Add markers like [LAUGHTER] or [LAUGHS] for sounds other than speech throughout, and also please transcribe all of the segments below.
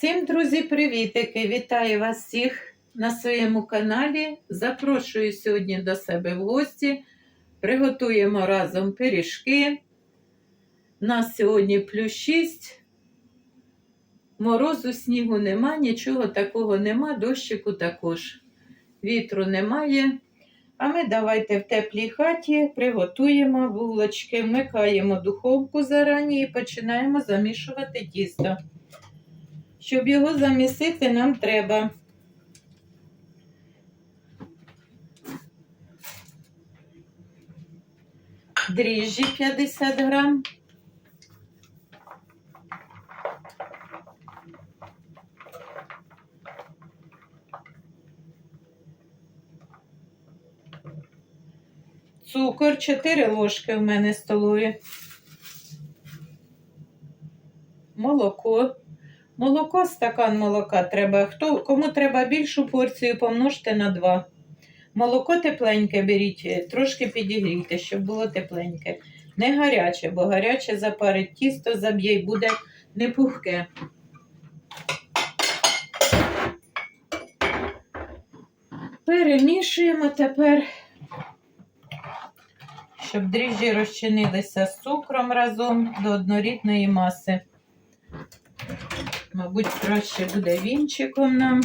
Всім, друзі, привітики! Вітаю вас всіх на своєму каналі. Запрошую сьогодні до себе в гості. Приготуємо разом пиріжки. Нас сьогодні плюс 6. Морозу, снігу нема, нічого такого нема, дощику також. Вітру немає. А ми давайте в теплій хаті приготуємо булочки, вмикаємо духовку зарані і починаємо замішувати тісто. Щоб його замісити, нам треба. Дріжджі 50 грам, цукор 4 ложки в мене столові, молоко. Молоко, стакан молока треба. Хто, Кому треба більшу порцію, помножте на 2. Молоко тепленьке беріть, трошки підігрійте, щоб було тепленьке. Не гаряче, бо гаряче запарить тісто, заб'є і буде не пухке. Перемішуємо тепер, щоб дріжджі розчинилися з цукром разом до однорідної маси. Мабуть, краще буде вінчиком нам,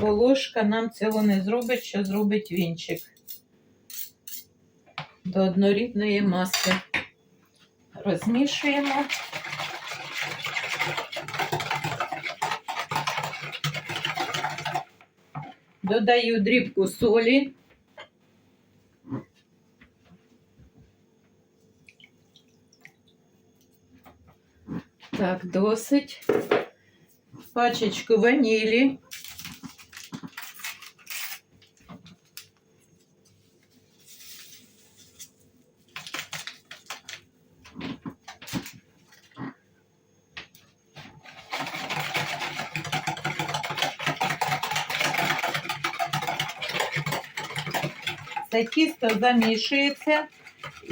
бо ложка нам цього не зробить, що зробить вінчик до однорідної маси. Розмішуємо. Додаю дрібку солі. Так, досить. Пачечку ванілі. Це тісто замішується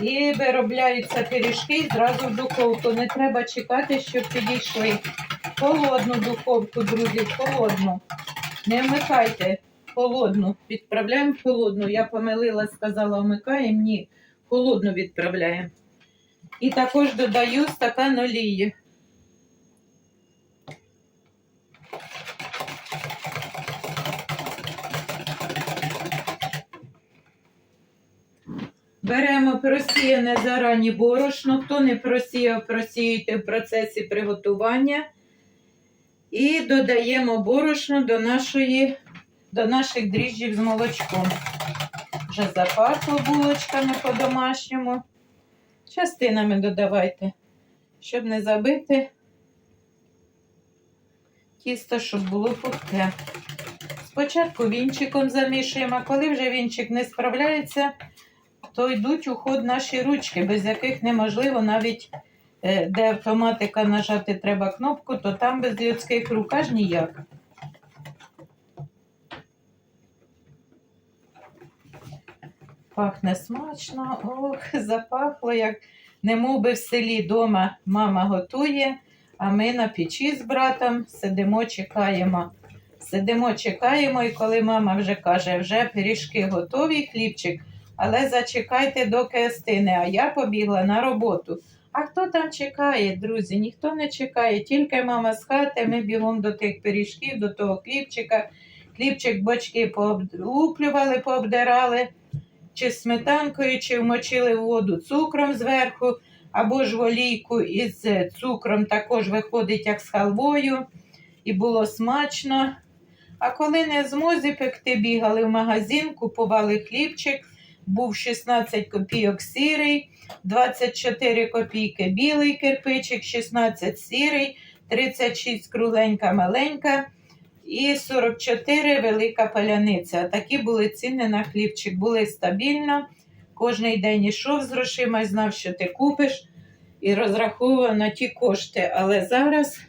і виробляються пиріжки зразу в духовку. Не треба чекати, щоб підійшли. Холодну духовку, друзі, холодну. Не вмикайте холодну. Відправляємо холодну. Я помилила, сказала, вмикаємо. Ні, холодну відправляємо. І також додаю стакан олії. Беремо просіяне зарані борошно. Хто не просіяв, просіюйте в процесі приготування. І додаємо борошно до, нашої, до наших дріжджів з молочком. Вже запахло булочками по-домашньому. Частинами додавайте, щоб не забити тісто, щоб було пухке. Спочатку вінчиком замішуємо, а коли вже вінчик не справляється, то йдуть у ход наші ручки, без яких неможливо навіть де автоматика нажати треба кнопку, то там без людських рук аж ніяк. Пахне смачно, ох, запахло, як не би в селі дома мама готує, а ми на печі з братом сидимо, чекаємо. Сидимо, чекаємо, і коли мама вже каже, вже пиріжки готові, хлібчик, але зачекайте, доки стине, а я побігла на роботу. А хто там чекає, друзі? Ніхто не чекає, тільки мама з хати, ми бігом до тих пиріжків, до того хлібчика. Хлібчик бочки пооблуплювали, пообдирали, чи сметанкою, чи вмочили в воду цукром зверху, або ж волійку із цукром також виходить, як з халвою, і було смачно. А коли не змозі пекти, бігали в магазин, купували хлібчик, був 16 копійок сірий, 24 копійки білий кирпичик, 16 сірий, 36 кругленька маленька і 44 велика паляниця. Такі були ціни на хлібчик. Були стабільно. Кожний день йшов з грошима знав, що ти купиш, і розраховував на ті кошти. Але зараз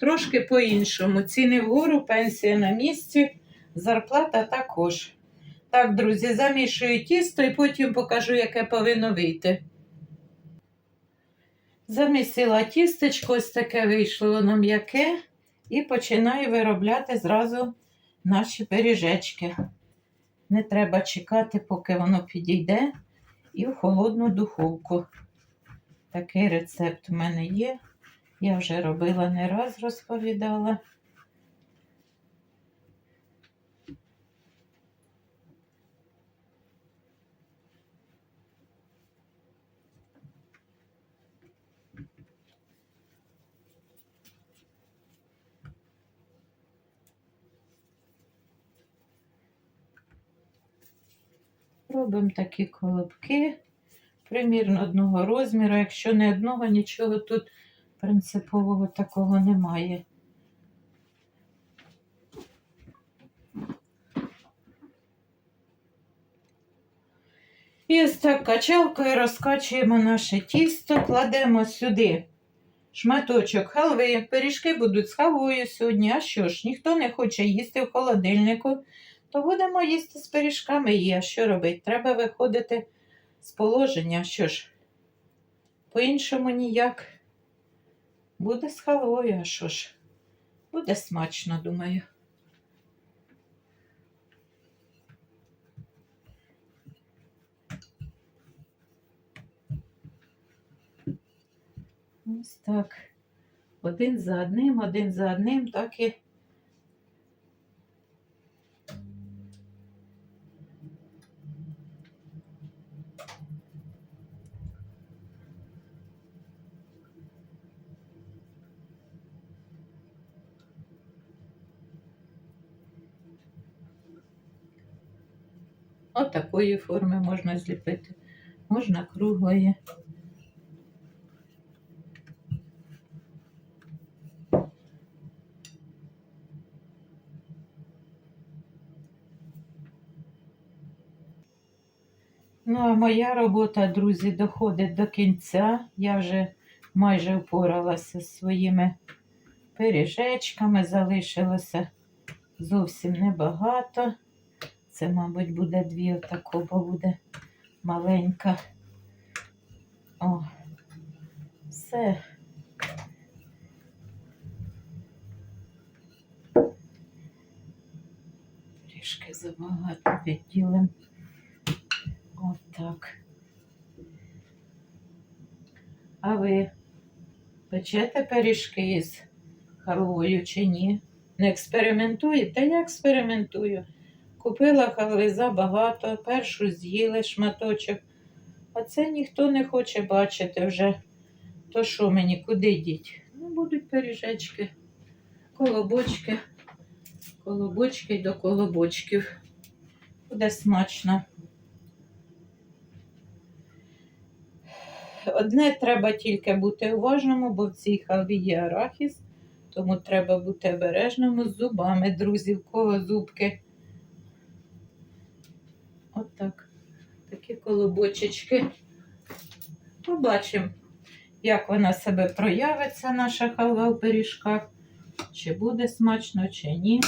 трошки по-іншому. Ціни вгору, пенсія на місці, зарплата також. Так, друзі, замішую тісто і потім покажу, яке повинно вийти. Замісила тістечко, ось таке вийшло воно м'яке. і починаю виробляти зразу наші пиріжечки. Не треба чекати, поки воно підійде, і в холодну духовку. Такий рецепт у мене є. Я вже робила не раз, розповідала. Робимо такі колобки примірно одного розміру. Якщо не одного, нічого тут принципового такого немає. І ось так качалкою розкачуємо наше тісто, кладемо сюди шматочок халви. Пиріжки будуть з халвою сьогодні. А що ж, ніхто не хоче їсти в холодильнику, то будемо їсти з пиріжками. І а що робити? Треба виходити з положення. Що ж, по-іншому ніяк. Буде з халвою, а що ж? Буде смачно, думаю. Ось так. Один за одним, один за одним, так і. Отакої форми можна зліпити. Можна круглої. Ну, а моя робота, друзі, доходить до кінця. Я вже майже впоралася зі своїми пиріжечками, залишилося зовсім небагато. Це, мабуть, буде дві отако, бо буде маленька. О, все. Трішки забагато відділим. Отак. А ви печете пиріжки з халвою чи ні? Не експериментуєте? Я експериментую. Купила халви забагато, першу з'їли шматочок, а це ніхто не хоче бачити вже. То що мені, куди йдіть? Ну, будуть пиріжечки, колобочки, колобочки до колобочків. Буде смачно. Одне треба тільки бути уважному, бо в цій халві є арахіс, тому треба бути обережному з зубами, друзі, в кого зубки. Отак. Такі колобочечки. Побачимо, як вона себе проявиться, наша халва в пиріжках. Чи буде смачно, чи ні.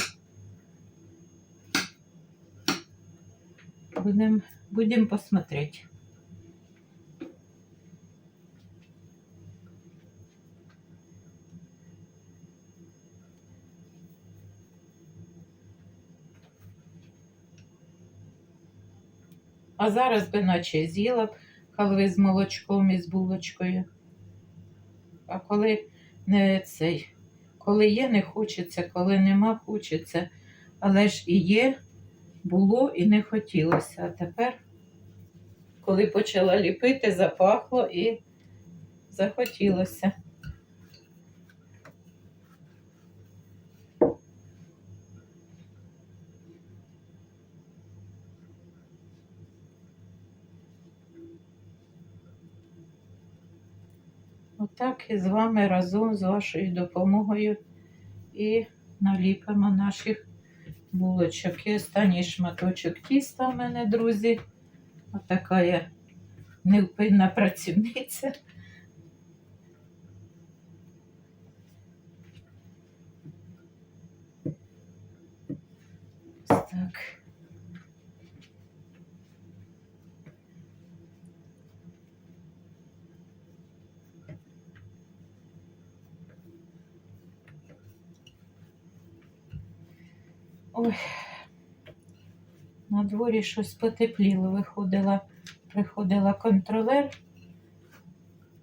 Будемо будем посмотреть. А зараз би наче з'їла б халви з молочком і з булочкою. А коли не цей, коли є, не хочеться, коли нема, хочеться. Але ж і є, було і не хотілося. А тепер, коли почала ліпити, запахло і захотілося. Отак і з вами разом, з вашою допомогою і наліпимо наших булочок. І останній шматочок тіста в мене, друзі. Отака я невпинна працівниця. Ось так. Ой, на дворі щось потепліло. Виходила, приходила контролер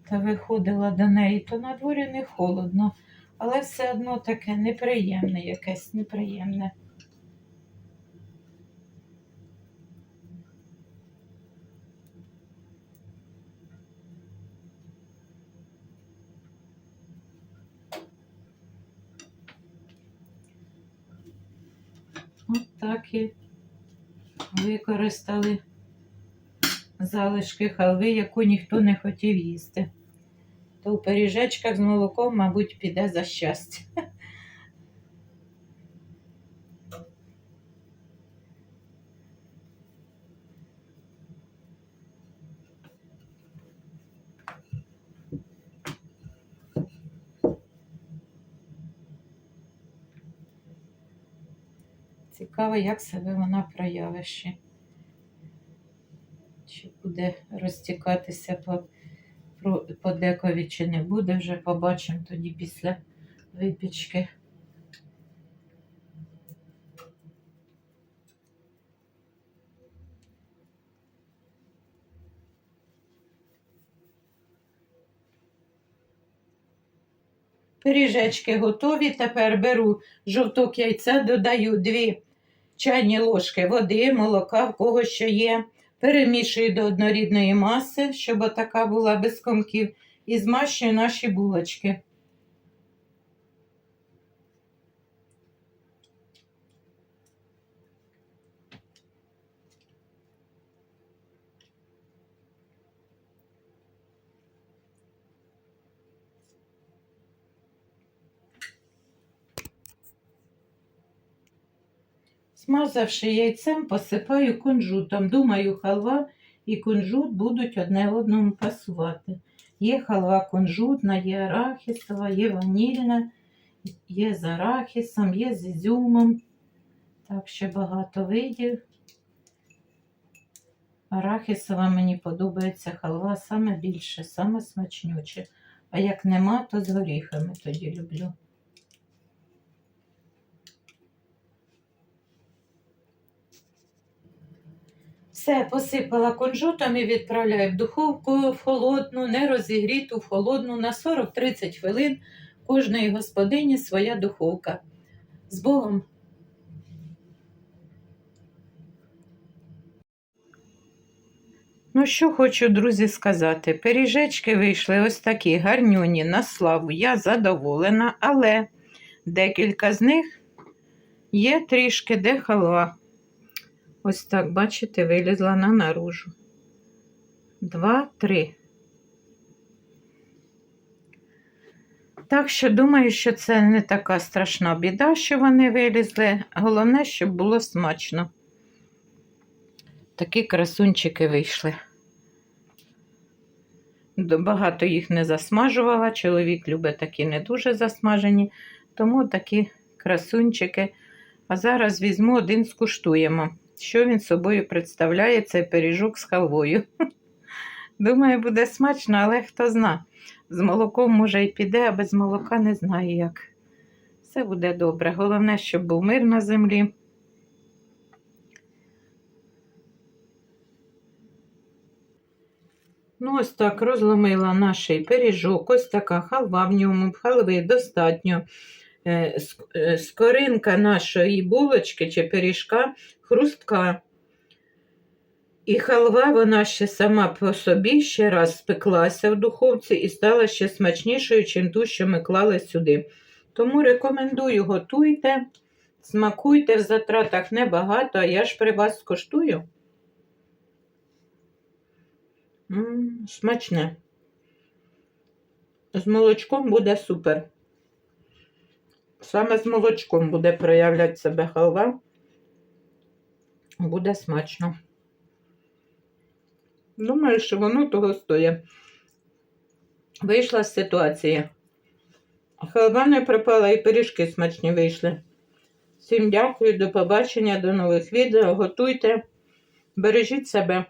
та виходила до неї, то на дворі не холодно, але все одно таке неприємне якесь, неприємне. От використали залишки халви, яку ніхто не хотів їсти. То у пиріжечках з молоком, мабуть, піде за щастя. Цікаво, як себе вона проявить ще. Чи буде розтікатися по, по декові, чи не буде, вже побачимо тоді після випічки. Пиріжечки готові. Тепер беру жовток яйця, додаю 2 чайні ложки води, молока, в кого що є. Перемішую до однорідної маси, щоб така була без комків, і змащую наші булочки. Смазавши яйцем, посипаю кунжутом. Думаю, халва і кунжут будуть одне одному пасувати. Є халва кунжутна, є арахісова, є ванільна, є з арахісом, є з ізюмом. Так, ще багато видів. Арахісова мені подобається халва саме більше, саме смачнюче. А як нема, то з горіхами тоді люблю. Все, посипала кунжутом і відправляю в духовку в холодну, не розігріту, в холодну на 40-30 хвилин. Кожної господині своя духовка. З Богом. Ну, що хочу, друзі, сказати. Пиріжечки вийшли ось такі гарнюні на славу. Я задоволена, але декілька з них є трішки де халва. Ось так, бачите, вилізла на наружу. Два, три. Так що думаю, що це не така страшна біда, що вони вилізли. Головне, щоб було смачно. Такі красунчики вийшли. Багато їх не засмажувала. Чоловік любить такі не дуже засмажені, тому такі красунчики. А зараз візьму один скуштуємо. Що він собою представляє, цей пиріжок з халвою. [LAUGHS] Думаю, буде смачно, але хто зна. З молоком може і піде, а без молока не знаю як. Все буде добре. Головне, щоб був мир на землі. Ну, ось так розломила наш пиріжок, ось така халва в ньому, халви достатньо. Е, е, Скоринка нашої булочки чи пиріжка хрустка. І халва вона ще сама по собі ще раз спеклася в духовці і стала ще смачнішою, ніж ту, що ми клали сюди. Тому рекомендую, готуйте, смакуйте в затратах небагато, а я ж при вас скоштую. М, смачне. З молочком буде супер. Саме з молочком буде проявляти себе халва. Буде смачно. Думаю, що воно того стоїть. Вийшла з ситуації. Халва не пропала і пиріжки смачні вийшли. Всім дякую, до побачення, до нових відео. Готуйте, бережіть себе.